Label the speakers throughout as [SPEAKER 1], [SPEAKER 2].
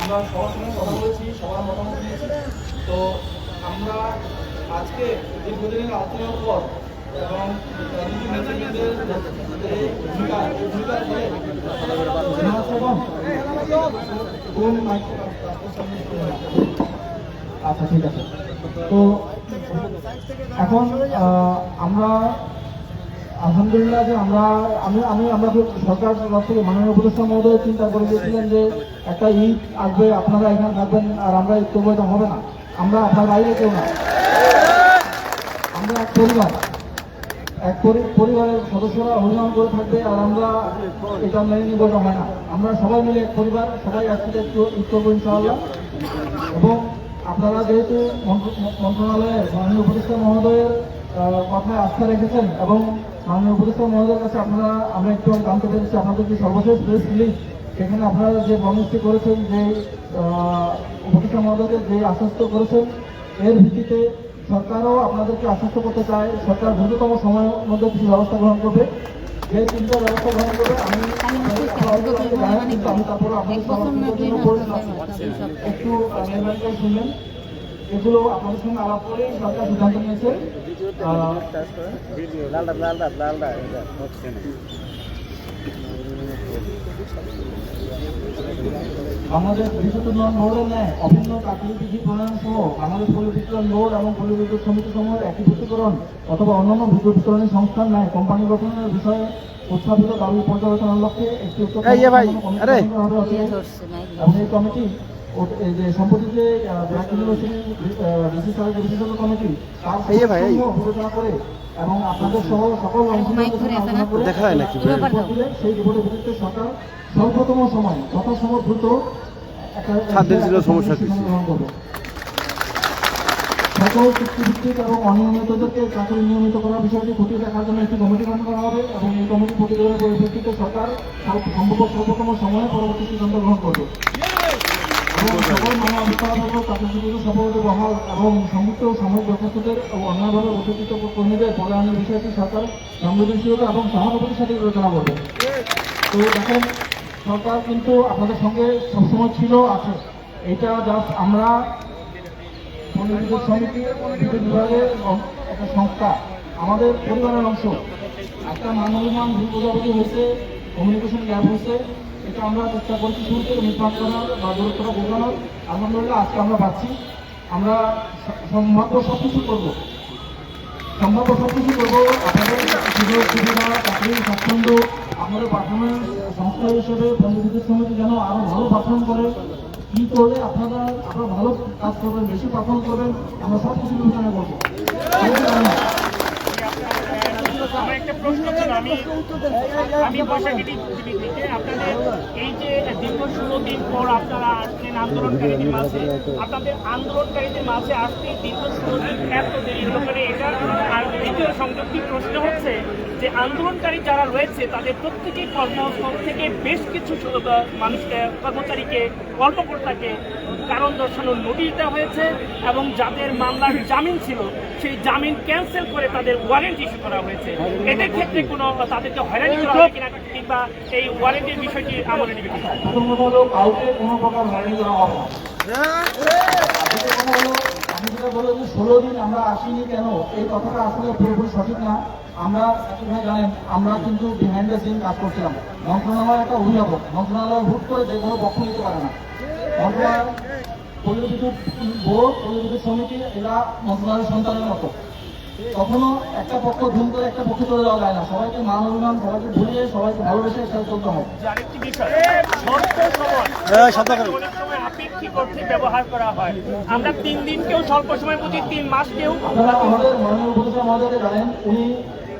[SPEAKER 1] আমরা সবার সঙ্গে কথা বলেছি সবার মতামত নিয়েছি তো আমরা আজকে দীর্ঘদিনের আলোচনার পর এবং আচ্ছা ঠিক আছে। তো এখন আমরা আলহামদুলিল্লাহ যে আমরা, আমি আমি, আমরা সরকার তরফ থেকে মাননীয় উপদেষ্টা মহোদয় চিন্তা করে দিয়েছিলেন যে একটা ঈদ আসবে, আপনারা এখানে থাকবেন আর আমরা ঈদ করব হবে না। আমরা আপনার বাইরে কেউ না। আমরা এক পরিবার। এক পরি- পরিবারের সদস্যরা অভিমান করে থাকবে আর আমরা এটা মেনে নিব, এটা হয় না। আমরা সবাই মিলে এক পরিবার, সবাই একসাথে একটু ঈদ করব ইনশাআল্লাহ। এবং আপনারা যেহেতু মন্ত্র- মন্ত্রণালয়ের মাননীয় উপদেষ্টা মহোদয়ের কথায় আস্থা রেখেছেন এবং মাননীয় উপদেষ্টা মহোদয়ের কাছে আপনারা আমরা একটু জানতে পেরেছি আপনাদের যে সর্বশেষ প্রেস রিলিজ সেখানে আপনারা যে বর্ণিষ্টি করেছেন যে উপদেষ্টা মহোদয়কে যে আশ্বস্ত করেছেন এর ভিত্তিতে সরকারও আপনাদেরকে আশ্বস্ত করতে চায়। সরকার দ্রুততম সময়ের মধ্যে কিছু ব্যবস্থা গ্রহণ করবে। যে তিনটা ব্যবস্থা গ্রহণ করবে আমি তারপরে আপনাদের একটু শুনবেন এগুলো আপনাদের সঙ্গে আলাপ করে সরকার সিদ্ধান্ত নিয়েছে বাংলাদেশ বিদ্যুৎ উন্নয়ন বোর্ডের ন্যায় অভিন্ন বিধি প্রণয়ন সহ বাংলাদেশ পরিবিদ্যুৎ বোর্ড এবং পরিবিদ্যুৎ সমিতি সমূহের একীভূতকরণ অথবা অন্যান্য বিদ্যুৎ বিতরণী সংস্থার ন্যায় কোম্পানি গঠনের বিষয়ে উত্থাপিত দাবি পর্যালোচনার লক্ষ্যে একটি
[SPEAKER 2] যে
[SPEAKER 1] কমিটি। এবং এই কমিটি যে সম্প্রতি যে ব্র্যাক ইউনিভার্সিটি ডিসি সাহেব বিশেষজ্ঞ কমিটি তার বিবেচনা করে এবং আপনাদের সহ সকল
[SPEAKER 2] দেখা হয় নাকি?
[SPEAKER 1] সেই রিপোর্টের ভিত্তিতে সরকার স্বল্পতম সময় যথাসম্ভব দ্রুত একটা
[SPEAKER 2] খাদ্যের ছিল সমস্যা?
[SPEAKER 1] গ্রহণ করবে। সকল চুক্তিভিত্তিক এবং অনিয়মিতদেরকে চাকরি নিয়মিত করার বিষয়টি খতিয়ে দেখার জন্য একটি কমিটি গঠন করা হবে এবং এই কমিটি প্রতিবেদনের পরিপ্রেক্ষিতে সরকার সম্ভব স্বল্পতম সময়ে পরবর্তী সিদ্ধান্ত গ্রহণ করবে এবং সকল মানব অধিকার চাকরি জীবিত বহাল এবং সংযুক্ত দর্শকদের ও অন্যভাবে অতিরিক্ত কর্মীদের পলায়নের বিষয়টি সরকার সংবেদনশীলতা এবং সহানুভূতির সাথে বিবেচনা করবে তো দেখেন সরকার কিন্তু আপনাদের সঙ্গে সবসময় ছিল আছে এটা জাস্ট আমরা পরিবেশ সমিতি বিভাগের একটা সংস্থা আমাদের পরিবারের অংশ। একটা মানবমান ভুল বোঝাবুঝি হয়েছে কমিউনিকেশন গ্যাপ হয়েছে এটা আমরা চেষ্টা করছি শুরু থেকে নির্মাণ করার বা দূরত্বটা বোঝানোর আলহামদুলিল্লাহ, আজকে আমরা পাচ্ছি। আমরা সম্ভাব্য সব কিছু করব। সম্ভাব্য সব কিছু করব। আপনাদের সুযোগ সুবিধা, চাকরি, স্বাচ্ছন্দ্য, আমাদের পারফরমেন্স সংস্থা হিসেবে পঞ্চায়েত সমিতি যেন আরও ভালো পারফর্ম করে। কি করলে আপনারা আপনারা ভালো কাজ করবেন, বেশি পারফর্ম করবেন, আমরা সব কিছু বিবেচনা করব
[SPEAKER 3] একটা প্রশ্ন ছিল আমি আমি টিভি আপনাদের এই যে দীর্ঘ ষোলো দিন পর আপনারা আসলেন আন্দোলনকারীদের মাঝে, আপনাদের আন্দোলনকারীদের মাঝে আসতে দীর্ঘ ষোলো দিন এত দেরি হলো এটা আর দ্বিতীয় সংযুক্তি প্রশ্ন হচ্ছে যে আন্দোলনকারী যারা রয়েছে তাদের প্রত্যেকেই কর্মস্থল থেকে বেশ কিছু ছোট মানুষকে কর্মচারীকে কর্মকর্তাকে কারণ দর্শানোর নোটিশ দেওয়া হয়েছে এবং যাদের মামলার জামিন ছিল সেই জামিন ক্যান্সেল করে তাদের ওয়ারেন্ট ইস্যু করা হয়েছে। এদের ক্ষেত্রে কোনো তাদেরকে হয়রানি করা হবে কিনা কিংবা এই ওয়ারেন্টের বিষয়টি আমলে নেবে কিনা?
[SPEAKER 1] কোনো প্রকার হয়রানি করা হবে না দ্বিতীয় কথা হলো আমি যেটা বললেন যে ষোলো দিন আমরা আসিনি কেন, এই কথাটা আসলে পুরোপুরি সঠিক না। আমরা আপনারা জানেন, আমরা কিন্তু বিহাইন্ড দ্য সিন কাজ করছিলাম। মন্ত্রণালয় একটা অভিভাবক, মন্ত্রণালয় হুট করে যে কোনো পক্ষ নিতে পারে না। মন্ত্রণালয়, পরিবেশ বোর্ড, পরিবেশ সমিতি, এরা মন্ত্রণালয়ের সন্তানের মতো। কখনো একটা পক্ষ ধুম করে একটা পক্ষে চলে যাওয়া যায় না। সবাইকে মান অভিমান সবাইকে ভুলিয়ে সবাইকে ভালোবেসে একসাথে চলতে হবে।
[SPEAKER 3] যে আরেকটি বিষয় শর্ত সময়
[SPEAKER 2] হ্যাঁ, শব্দ করে।
[SPEAKER 3] অনেক সময় আপেক্ষিক অর্থে ব্যবহার করা হয়। আমরা তিন দিনকেও স্বল্প সময় বুঝি তিন মাসকেও
[SPEAKER 1] আপনারা আমাদের মাননীয় উপদেষ্টা মহোদয়কে জানেন উনি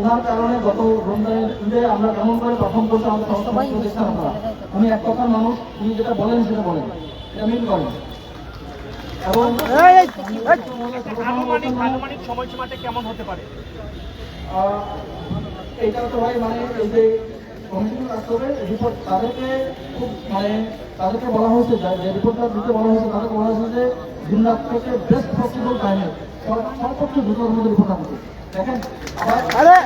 [SPEAKER 1] ওনার কারণে গত রমজানের আমরা কেমন করে পারফর্ম করতে আমাদের সংস্থা পক্ষ থেকে উনি এক কথার মানুষ উনি যেটা বলেন সেটা বলেন। এটা মিল করেন। এবং
[SPEAKER 3] সময়সীমাটা কেমন হতে পারে
[SPEAKER 1] এটা তো ভাই মানে রিপোর্ট তাদেরকে খুব মানে তাদেরকে বলা হয়েছে যে রিপোর্টটা দিতে বলা হয়েছে তাদেরকে বলা হয়েছে যে দিন থেকে বেস্ট পসিবল টাইমে সর্বোচ্চ দ্রুততম মধ্যে রিপোর্টটা দিতে দেখেন
[SPEAKER 2] আরে!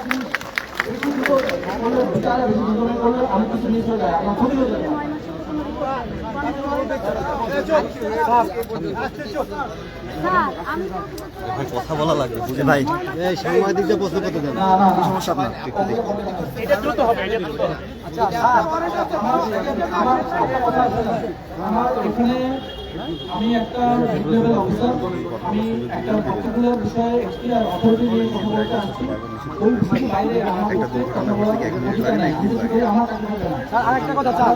[SPEAKER 1] বেশি কিছু মিস হয়ে যায়, আমার ক্ষতি হয়ে
[SPEAKER 4] কাউকে
[SPEAKER 5] কথা বলা লাগবে বুঝে ভাই?
[SPEAKER 2] এই সাংবাদিকদের প্রশ্ন করতে দেন।
[SPEAKER 5] সমস্যা আপনার
[SPEAKER 3] এটা দ্রুত হবে
[SPEAKER 1] আমার এখানে আমি একটা অফিসার আমি একটা পার্টিকুলার বিষয়ে অথরিটি নিয়ে কথা বলতে আসছি
[SPEAKER 2] আরেকটা কথা স্যার।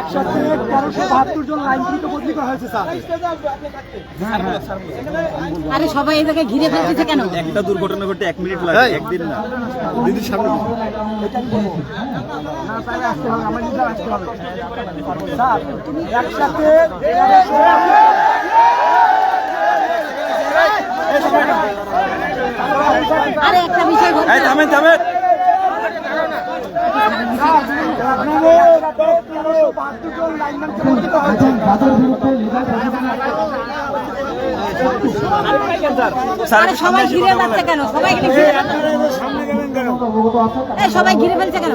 [SPEAKER 2] একসাথে তেরোশো বাহাত্তর জন লাইনকৃত বদলি করা হয়েছে স্যার।
[SPEAKER 4] আরে সবাই এই জায়গায় ঘিরে ফেলতেছে কেন?
[SPEAKER 5] একটা দুর্ঘটনা ঘটে এক মিনিট লাগে একদিন না। দিদির সামনে
[SPEAKER 2] হবে
[SPEAKER 4] আরে একটা বিষয়
[SPEAKER 5] এই থামেন থামেন।
[SPEAKER 4] সবাই ঘিরে যাচ্ছে কেন? সবাই ঘিরে যাচ্ছে। সবাই ঘিরে ফেলছে কেন?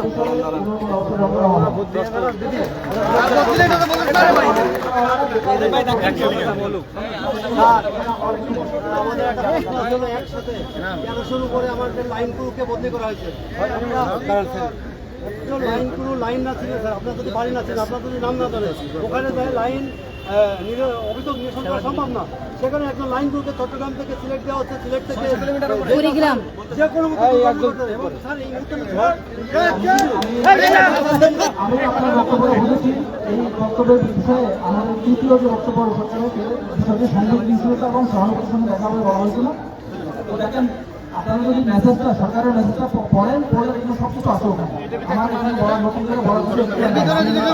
[SPEAKER 2] একসাথে তেরোশোর উপরে লাইন ক্রুকে বদলি করা হয়েছে লাইন ক্রু লাইন না ছিল স্যার আপনার যদি বাড়ি না ছিল আপনার যদি নাম না জানে ওখানে লাইন অভিযোগ নিরসন করা সম্ভব না সেখানে একজন লাইন ক্রুকে চট্টগ্রাম থেকে সিলেক্ট দেওয়া হচ্ছে সিলেক্ট থেকে
[SPEAKER 4] কুড়িগ্রাম
[SPEAKER 2] যে কোনো এই
[SPEAKER 1] আমি আপনার বক্তব্য বুঝেছি এই বক্তব্যের বিষয়ে আমাদের তৃতীয় যে বক্তব্য বিষয়টি সংযোগ দিয়েছিল এবং সহানুভূতির সঙ্গে দেখা হবে বলা হয়েছিল তো দেখেন আপনারা যদি মেসেজটা সরকারের মেসেজটা পড়েন পড়লে কিন্তু সব কিছু আসে ওখানে। আমার এখানে বড় নতুন করে বড় কিছু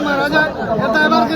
[SPEAKER 2] মারা যায় এটা এবার কে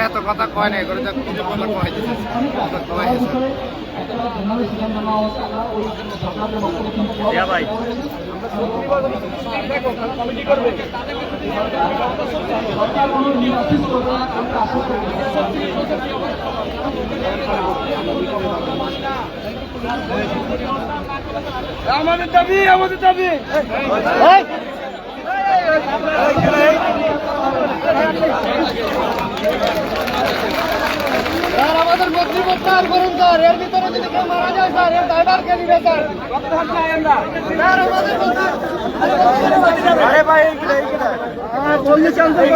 [SPEAKER 2] এত কথা কয় কথা কয়
[SPEAKER 3] ভাই আমাদের দাবি আমাদের দাবি
[SPEAKER 2] স্যার আমাদের মন্ত্রী প্রত্যাহার করুন স্যার এর ভিতরে যদি কেউ মারা যায় স্যার এর ড্রাইভার কে নিবে স্যার স্যার আমাদের
[SPEAKER 3] আরে ভাই
[SPEAKER 2] হ্যাঁ, বললে ক্যান্সেল